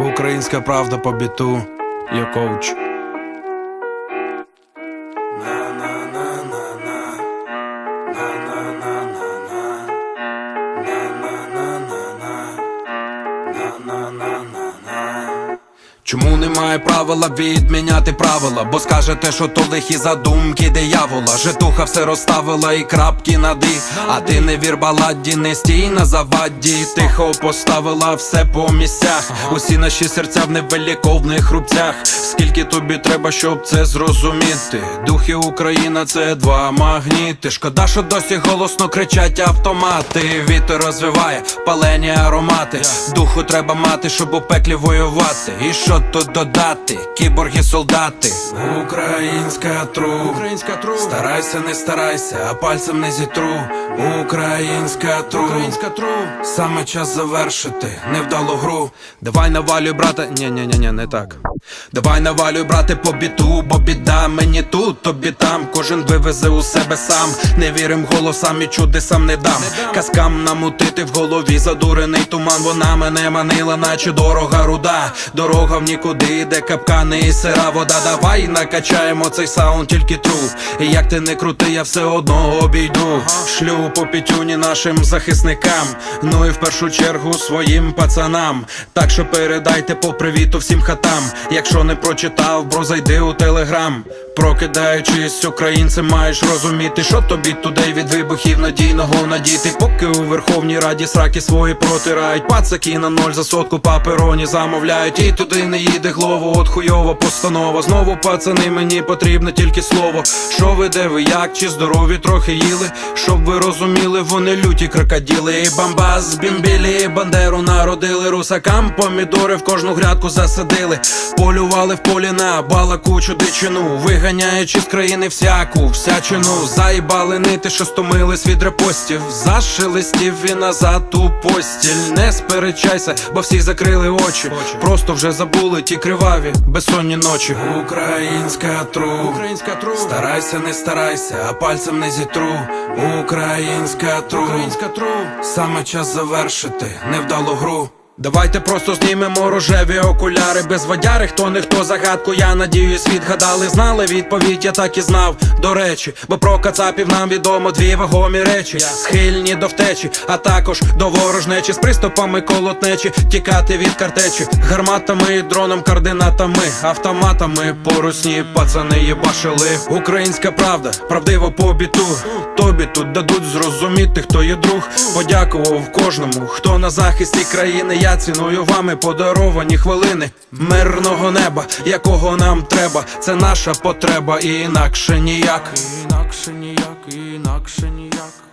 Українська правда по біту, я коуч. Чому немає правила відміняти правила? Бо скажете, що то лихі задумки диявола Житуха все розставила і крапки нади. А ти не вір баладі, не стій на заваді Тихо поставила все по місцях Усі наші серця в невеликовних рубцях Скільки тобі треба, щоб це зрозуміти? Духи Україна це два магніти. Шкода, що досі голосно кричать автомати. Вітер розвиває палені аромати. Духу треба мати, щоб у пеклі воювати. І що тут додати? Кіборги солдати. Українська тру. Українська тру. Старайся, не старайся, а пальцем не зітру. Українська тру. Українська тру. Саме час завершити невдалу гру. Давай навалюй, брата. Ні, ні, ні, ні, не так. Давай навалюй, брате, по біту, бо біда мені тут, тобі там. Кожен вивезе у себе сам. Не вірим голосам і чудесам не дам. Казкам намутити в голові задурений туман. Вона мене манила, наче дорога руда. Дорога в нікуди, де капкани і сира вода. Давай накачаємо цей саунд, тільки тру І як ти не крути, я все одно обійду. Шлю по пітюні нашим захисникам. Ну і в першу чергу своїм пацанам. Так що передайте по привіту всім хатам. Якщо не прочитав, бро, зайди у телеграм Прокидаючись, українцем маєш розуміти, що тобі туди від вибухів надійного надіти. Поки у Верховній Раді сраки свої протирають, пацаки на ноль за сотку папероні замовляють. І туди не їде глово, от хуйова постанова. Знову пацани, мені потрібне тільки слово. Що ви де ви, як чи здорові трохи їли? Щоб ви розуміли, вони люті крокоділи. І бамбас, бімбілі, бандеру народили. Русакам помідори в кожну грядку засадили. Полювали в полі на балакучу дичину, виганяючи з країни всяку всячину. Заїбали нити, що стомились від репостів. Зашелестів і назад у постіль. Не сперечайся, бо всі закрили очі. Просто вже забули ті криваві, безсонні ночі. Українська тру, українська тру. Старайся, не старайся, а пальцем не зітру. Українська тру, українська тру. Саме час завершити невдалу гру. Давайте просто знімемо рожеві окуляри без водяри, хто не хто загадку, я надіюсь, відгадали. Знали відповідь, я так і знав. До речі, бо про кацапів нам відомо дві вагомі речі. Схильні до втечі, а також до ворожнечі з приступами колотнечі, тікати від картечі, гарматами, дроном, координатами, автоматами, порусні пацани їбашили. Українська правда, правдиво по біту. Тобі тут дадуть зрозуміти, хто є друг. Подякував кожному, хто на захисті країни. Я ціную вами подаровані хвилини мирного неба, якого нам треба. Це наша потреба, і інакше ніяк. Інакше ніяк, інакше ніяк.